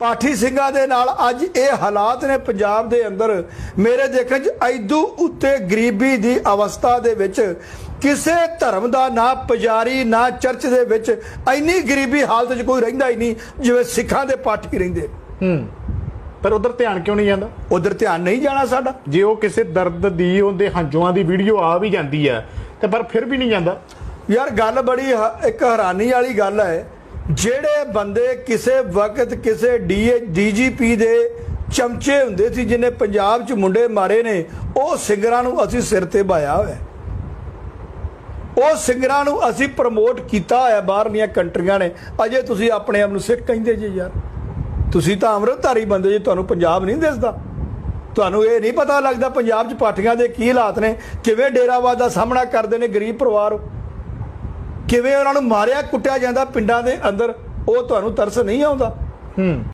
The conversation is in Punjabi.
ਪਾਠੀ ਸਿੰਘਾਂ ਦੇ ਨਾਲ ਅੱਜ ਇਹ ਹਾਲਾਤ ਨੇ ਪੰਜਾਬ ਦੇ ਅੰਦਰ। ਮੇਰੇ ਦੇਖਣ 'ਚ ਐਦੂ ਉੱਤੇ ਗਰੀਬੀ ਦੀ ਅਵਸਥਾ ਦੇ ਵਿੱਚ ਕਿਸੇ ਧਰਮ ਦਾ ਨਾ ਪੁਜਾਰੀ ਨਾ ਚਰਚ ਦੇ ਵਿੱਚ ਇੰਨੀ ਗਰੀਬੀ ਹਾਲਤ 'ਚ ਕੋਈ ਰਹਿੰਦਾ ਹੀ ਨਹੀਂ ਜਿਵੇਂ ਸਿੱਖਾਂ ਦੇ ਪਾਠੀ ਰਹਿੰਦੇ। ਹੂੰ। ਪਰ ਉਧਰ ਧਿਆਨ ਕਿਉਂ ਨਹੀਂ ਜਾਂਦਾ? ਉਧਰ ਧਿਆਨ ਨਹੀਂ ਜਾਣਾ ਸਾਡਾ। ਜੇ ਉਹ ਕਿਸੇ ਦਰਦ ਦੀ ਉਹਦੇ ਹੰਝੂਆਂ ਦੀ ਵੀਡੀਓ ਆ ਵੀ ਜਾਂਦੀ ਹੈ ਤੇ ਪਰ ਫਿਰ ਵੀ ਨਹੀਂ ਜਾਂਦਾ। ਯਾਰ ਗੱਲ ਬੜੀ ਇੱਕ ਹੈਰਾਨੀ ਵਾਲੀ ਗੱਲ ਹੈ। ਜਿਹੜੇ ਬੰਦੇ ਕਿਸੇ ਵਕਤ ਕਿਸੇ ਡੀਜੀਪੀ ਦੇ ਚਮਚੇ ਹੁੰਦੇ ਸੀ, ਜਿਨੇ ਪੰਜਾਬ 'ਚ ਮੁੰਡੇ ਮਾਰੇ ਨੇ, ਉਹ ਸਿੰਗਰਾਂ ਨੂੰ ਅਸੀਂ ਸਿਰ ਤੇ ਬਾਇਆ ਹੋਇਆ। ਉਹ ਸਿੰਗਰਾਂ ਨੂੰ ਅਸੀਂ ਪ੍ਰਮੋਟ ਕੀਤਾ ਹੋਇਆ ਬਾਹਰਲੀਆਂ ਕੰਟਰੀਆਂ ਨੇ। ਅਜੇ ਤੁਸੀਂ ਆਪਣੇ ਆਪ ਨੂੰ ਸਿੱਖ ਕਹਿੰਦੇ ਜੀ ਯਾਰ। ਤੁਸੀਂ ਤਾਂ ਅੰਮ੍ਰਿਤਧਾਰੀ ਬੰਦੇ ਜੀ, ਤੁਹਾਨੂੰ ਪੰਜਾਬ ਨਹੀਂ ਦਿਸਦਾ। ਤੁਹਾਨੂੰ ਇਹ ਨਹੀਂ ਪਤਾ ਲੱਗਦਾ ਪੰਜਾਬ 'ਚ ਪਾਠੀਆਂ ਦੇ ਕੀ ਹਾਲਾਤ ਨੇ, ਕਿਵੇਂ ਡੇਰਾਵਾਦ ਦਾ ਸਾਹਮਣਾ ਕਰਦੇ ਨੇ, ਗਰੀਬ ਪਰਿਵਾਰ। ਕਿਵੇਂ ਉਹਨਾਂ ਨੂੰ ਮਾਰਿਆ, ਕੁੱਟਿਆ ਜਾਂਦਾ ਪਿੰਡਾਂ ਦੇ ਅੰਦਰ, ਉਹ ਤੁਹਾਨੂੰ ਤਰਸ ਨਹੀਂ ਆਉਂਦਾ। ਹੂੰ।